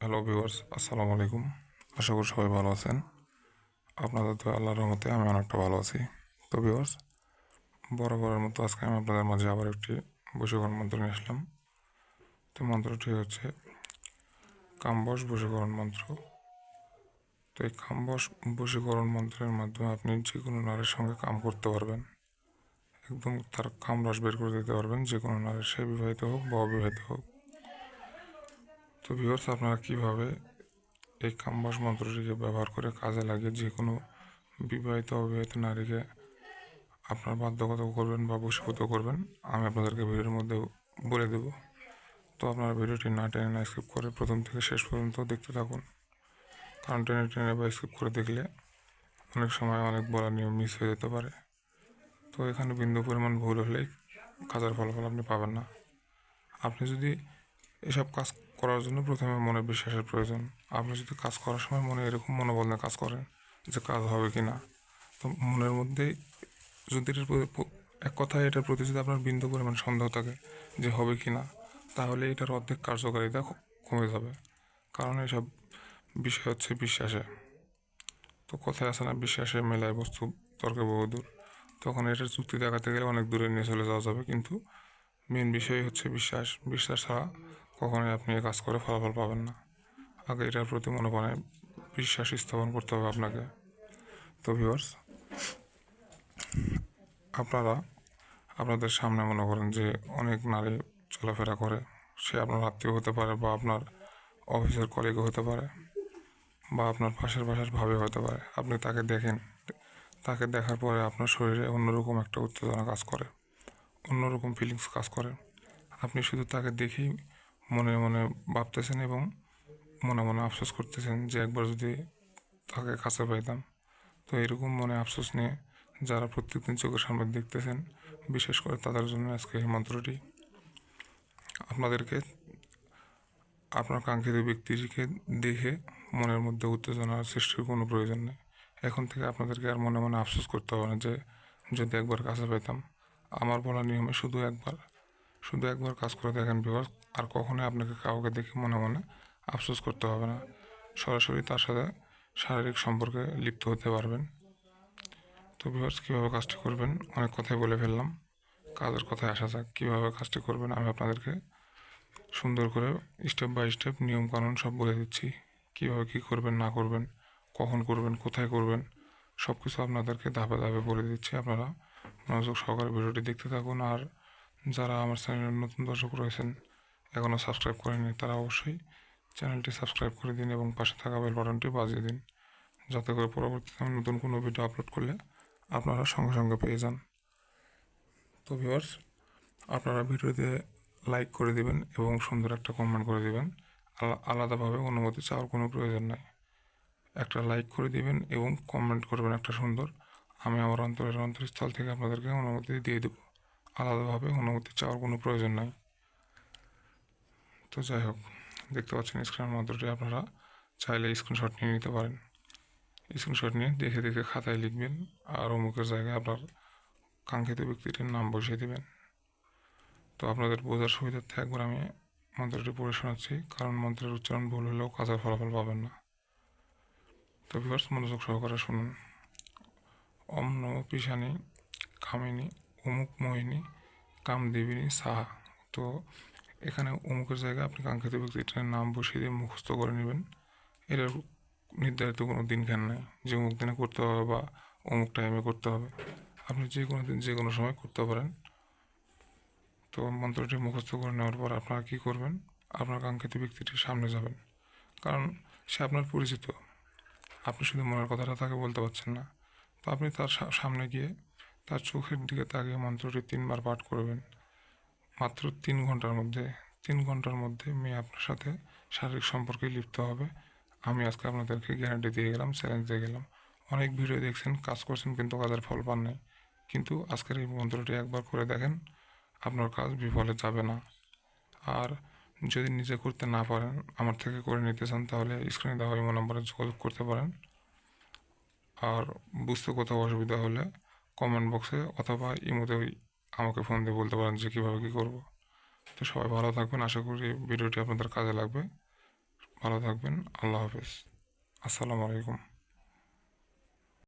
Hello viewers আসসালামু আলাইকুম। আশা করি সবাই ভালো আছেন। আপনাদের তো আল্লাহর রহমতে আমি অনেকটা ভালো আছি। তো ভিউয়ার্স বরাবরের মতো আজকে আমি আপনাদের মাঝে আবার একটি বশীকরণ মন্ত্র নিয়ে আসলাম। তো মন্ত্রটি হচ্ছে কাম্বস বশীকরণ মন্ত্র। তো এই কাম্বস বশীকরণ মন্ত্রের মাধ্যমে আপনি যে কোনো নারীর সঙ্গে কাম করতে পারবেন। একদম তার কামরাস বের করে দিতে পারবেন যে কোনো নারীর সে বিবাহিত হোক বা অবিবাহিত হোক। তো ভিউয়ার্স আপনারা কীভাবে এই কাম্বাস মন্ত্রটিকে ব্যবহার করে কাজে লাগিয়ে যে কোনো বিবাহিত অবিবাহিত নারীকে আপনার বাধ্যগত করবেন বা বশীভূত করবেন, আমি আপনাদেরকে ভিডিওর মধ্যে বলে দেব। তো আপনারা ভিডিওটি না টেনে না স্কিপ করে প্রথম থেকে শেষ পর্যন্ত দেখতে থাকুন। কারণ টেনে টেনে বা স্কিপ করে দেখলে অনেক সময় অনেক বড় নিয়ম মিস হয়ে যেতে পারে। তো এখানে বিন্দু পরিমাণ ভুল হলেই কাজের ফলাফল আপনি পাবেন না। আপনি যদি এসব কাজ করার জন্য প্রথমে মনে বিশ্বাসের প্রয়োজন। আপনি যদি কাজ করার সময় মনে এরকম মনোবল নিয়ে কাজ করেন যে কাজ হবে কি না তো মনের মধ্যেই যদি এটার এক কথায় এটার প্রতি যদি আপনার বিন্দু পরিমাণ সন্দেহ থাকে যে হবে কি না তাহলে এটার অর্ধেক কার্যকারিতা কমে যাবে। কারণ এসব বিষয় হচ্ছে বিশ্বাসে। তো কথায় আছে না, বিশ্বাসে মেলায় বস্তু তর্কে বহুদূর তখন এটার চুক্তি দেখাতে গেলে অনেক দূরে নিয়ে চলে যাওয়া যাবে। কিন্তু মেন বিষয় হচ্ছে বিশ্বাস। বিশ্বাস ছাড়া কখনোই আপনি এই কাজ করে ফলাফল পাবেন না। আগে এটার প্রতি মনোপ্রাণে বিশ্বাস স্থাপন করতে হবে আপনাকে। তো ভিউয়ার্স আপনারা আপনাদের সামনে মনে করেন যে অনেক নারী চলাফেরা করে। সে আপনার আত্মীয় হতে পারে বা আপনার অফিসের কলিগও হতে পারে বা আপনার পাশের পাশের ভাবে হতে পারে। আপনি তাকে দেখেন, তাকে দেখার পরে আপনার শরীরে অন্যরকম একটা উত্তেজনা কাজ করে, অন্যরকম ফিলিংস কাজ করে। আপনি শুধু তাকে দেখেই মনে মনে ভাবতেছেন এবং মনে মনে আফসোস করতেছেন যে একবার যদি তাকে কাছে পাইতাম। তো এরকম মনে আফসোস নিয়ে যারা প্রত্যেকদিন চোখের সামনে দেখতেছেন, বিশেষ করে তাদের জন্য আজকে এই মন্ত্রটি। আপনাদেরকে, আপনার কাঙ্ক্ষিত ব্যক্তিটিকে দেখে মনের মধ্যে উত্তেজনা সৃষ্টির কোনো প্রয়োজন নেই। এখন থেকে আপনাদেরকে আর মনে মনে আফসোস করতে হবে না যে যদি একবার কাছে পেতাম আমার বলা নিয়মে শুধু একবার শুধু একবার কাজ করে দেখেন বিভাগ আর কখনোই আপনাকে কাউকে দেখে মনে মনে আফসোস করতে হবে না। সরাসরি তার সাথে শারীরিক সম্পর্কে লিপ্ত হতে পারবেন। তো বিভার্স কীভাবে কাজটি করবেন? অনেক কথাই বলে ফেললাম। কাজের কথায় আসা যাক, কীভাবে কাজটি করবেন? আমি আপনাদেরকে সুন্দর করে স্টেপ বাই স্টেপ নিয়ম কানুন সব বলে দিচ্ছি। কীভাবে কী করবেন, না করবেন, কখন করবেন, কোথায় করবেন সব কিছু আপনাদেরকে ধাপে ধাপে বলে দিচ্ছি। আপনারা মনোযোগ সহকারে ভিডিওটি দেখতে থাকুন, আর যারা আমার চ্যানেলের নতুন দর্শক রয়েছেন, এখনও সাবস্ক্রাইব করেনি তারা অবশ্যই চ্যানেলটি সাবস্ক্রাইব করে দিন এবং পাশে থাকা বেল বাটনটি বাজিয়ে দিন, যাতে করে পরবর্তীতে আমি নতুন কোনো ভিডিও আপলোড করলে আপনারা সঙ্গে সঙ্গে পেয়ে যান। তো ভিউয়ার্স আপনারা ভিডিওতে লাইক করে দিবেন এবং সুন্দর একটা কমেন্ট করে দিবেন। আলা- আলাদাভাবে অনুমতি চাওয়ার কোনো প্রয়োজন নাই। একটা লাইক করে দিবেন এবং কমেন্ট করবেন একটা সুন্দর। আমি আমার অন্তরের অন্তরস্থল থেকে আপনাদেরকে অনুমতি দিয়ে দেবো। আলাদাভাবে অনুমতি চাওয়ার কোনো প্রয়োজন নাই। তো যাই হোক, দেখতে পাচ্ছেন স্ক্রিনের মাধ্যমে আপনারা চাইলে স্ক্রিনশট নিয়ে নিতে পারেন। স্ক্রিনশট নিয়ে দেখে দেখে খাতায় লিখবেন আর অমুকের জায়গায় আপনার কাঙ্ক্ষিত ব্যক্তিটির নাম বসিয়ে দেবেন। তো আপনাদের বোঝার সুবিধার্থে একবার আমি মন্ত্রটি পড়ে শোনাচ্ছি, কারণ মন্ত্রের উচ্চারণ ভুল হলেও কাজের ফলাফল পাবেন না। তো ভিউয়ার্স মনোযোগ সহকারে শুনুন। ওম নম পিসানি কামিনী অমুক মোহিনী, কামদেবিনী সাহা। তো এখানে অমুকের জায়গায় আপনি কাঙ্ক্ষিত ব্যক্তিটার নাম বসিয়ে দিয়ে মুখস্থ করে নেবেন। এটার নির্ধারিত কোনো দিনক্ষণ নেই। যে অমুক দিনে করতে হবে বা অমুক টাইমে করতে হবে। আপনি যে কোনো দিন, যে কোনো সময় করতে পারেন। তো মন্ত্রটি মুখস্থ করে নেওয়ার পর আপনারা কী করবেন? আপনার কাঙ্ক্ষিত ব্যক্তিটির সামনে যাবেন। কারণ সে আপনার পরিচিত। আপনি শুধু মনের কথাটা তাকে বলতে পারছেন না। তো আপনি তার সামনে গিয়ে তার চোখের দিকে তাকিয়ে মন্ত্রটি তিনবার পাঠ করবেন। মাত্র তিন ঘণ্টার মধ্যে, তিন ঘণ্টার মধ্যে মেয়ে আপনার সাথে শারীরিক সম্পর্কে লিপ্ত হবে। আমি আজকে আপনাদেরকে গ্যারান্টি দিয়ে গেলাম চ্যালেঞ্জ দিয়ে গেলাম। অনেক ভিডিও দেখছেন, কাজ করছেন কিন্তু কাজের ফল পান নাই। কিন্তু আজকের এই মন্ত্রটি একবার করে দেখেন, আপনার কাজ বিফলে যাবে না। আর যদি নিজে করতে না পারেন, আমার থেকে করে নিতে চান, তাহলে স্ক্রিনে দেওয়া ইমো নম্বরে যোগাযোগ করতে পারেন। আর বুঝতে কোথাও অসুবিধা হলে কমেন্ট বক্সে অথবা ইমোতে আমাকে ফোন দিয়ে বলতে পারেন যে কীভাবে কী করব। তো সবাই ভালো থাকবেন, আশা করি ভিডিওটি আপনাদের কাজে লাগবে। ভালো থাকবেন, আল্লাহ হাফেজ। আসসালামু আলাইকুম।